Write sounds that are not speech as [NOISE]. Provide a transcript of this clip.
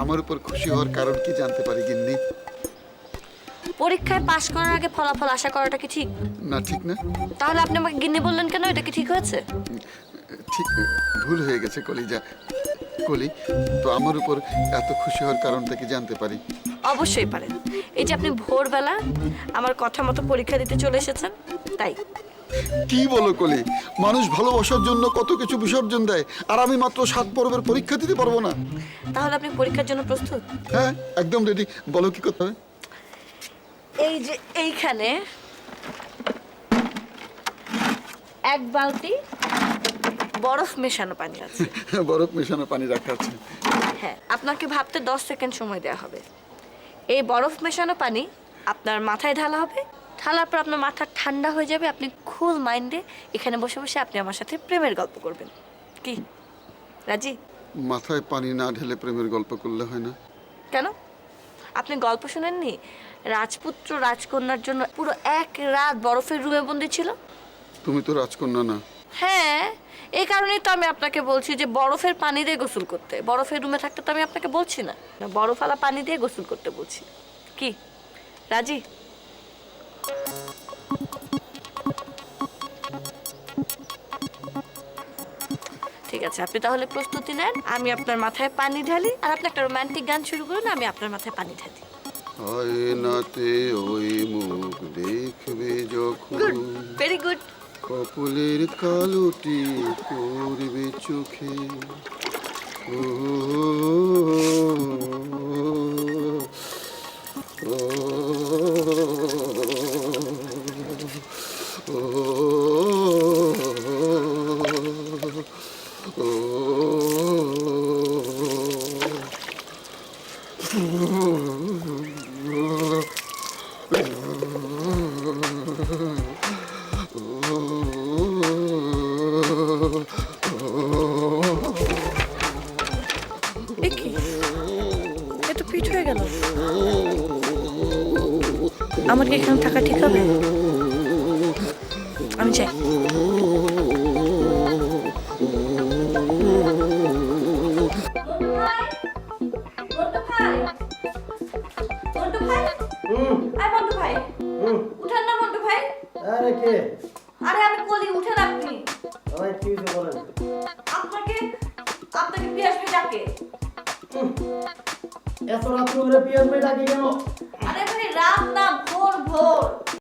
আমার উপর খুশি হওয়ার কারণ কি জানতে পারি গিন্নি? পরীক্ষায় পাশ করার আগে ফলাফল আশা করাটা কি ঠিক? না ঠিক না। তাহলে আপনি আমাকে গিন্নি বললেন কেন? এটা কি ঠিক হয়েছে? ঠিক ভুল হয়ে গেছে কলিজা। কলি তো আমার উপর এত খুশি হওয়ার কারণটা কি জানতে পারি? অবশ্যই পারেন। এই যে আপনি ভোরবেলা আমার কথা মতো পরীক্ষা দিতে চলে এসেছেন তাই। কি বলো কলি? মানুষ ভালোবাসার জন্য কত কিছু বিসর্জন দেয় আর আমি মাত্র সাত পর্বের পরীক্ষা দিতে পারব না। তাহলে আপনি পরীক্ষার জন্য প্রস্তুত? হ্যাঁ একদম রেডি বলো কি করতে হবে? এই যে এইখানে এক বালতি বরফ মেশানো পানি আছে। [LAUGHS] বরফ মেশানো পানি রাখা আছে। হ্যাঁ আপনাকে ভাবতে দশ সেকেন্ড সময় দেওয়া হবে। এই বরফ মেশানো পানি আপনার মাথায় ঢালা হবে। ঢালার পর আপনার মাথা ঠান্ডা হয়ে যাবে। আপনি খুল মাইন্ডে এখানে বসে বসে আপনি আমার সাথে প্রেমের গল্প করবেন। কি? রাজি? মাথায় পানি না ঢেলে প্রেমের গল্প করলে হয় না। কেন? আপনি গল্প শুনেননি? রাজপুত্র রাজকন্যার জন্য পুরো এক রাত বরফের রুমে বন্দি ছিল? তুমি তো রাজকন্যা না। হ্যাঁ এই কারণেই তো আমি আপনাকে বলছি যে বরফের পানি দিয়ে গোসল করতে। বরফের রুমে থাকতে তো আমি আপনাকে বলছি না। বরফওয়ালা পানি দিয়ে গোসল করতে বলছি। কি? রাজি? ঠিক আছে, আপনি তাহলে প্রস্তুতি নেন। আমি আপনার মাথায় পানি ঢালি, আর আপনি একটা রোমান্টিক গান শুরু করুন, আমি আপনার মাথায় পানি ঢালি। আয়নাতে ওই মুখ দেখবে কপলের কালোটি করবে চোখে ও, ও, আমার কি এখানে থাকা ঠিক হবে আমি বলেন আপনাকে পিয়াস ভাই ডাকে এত রাত্র পিয়াজ ভাই ডাকি কেন আরে ভাই রাত না ভোর ভোর।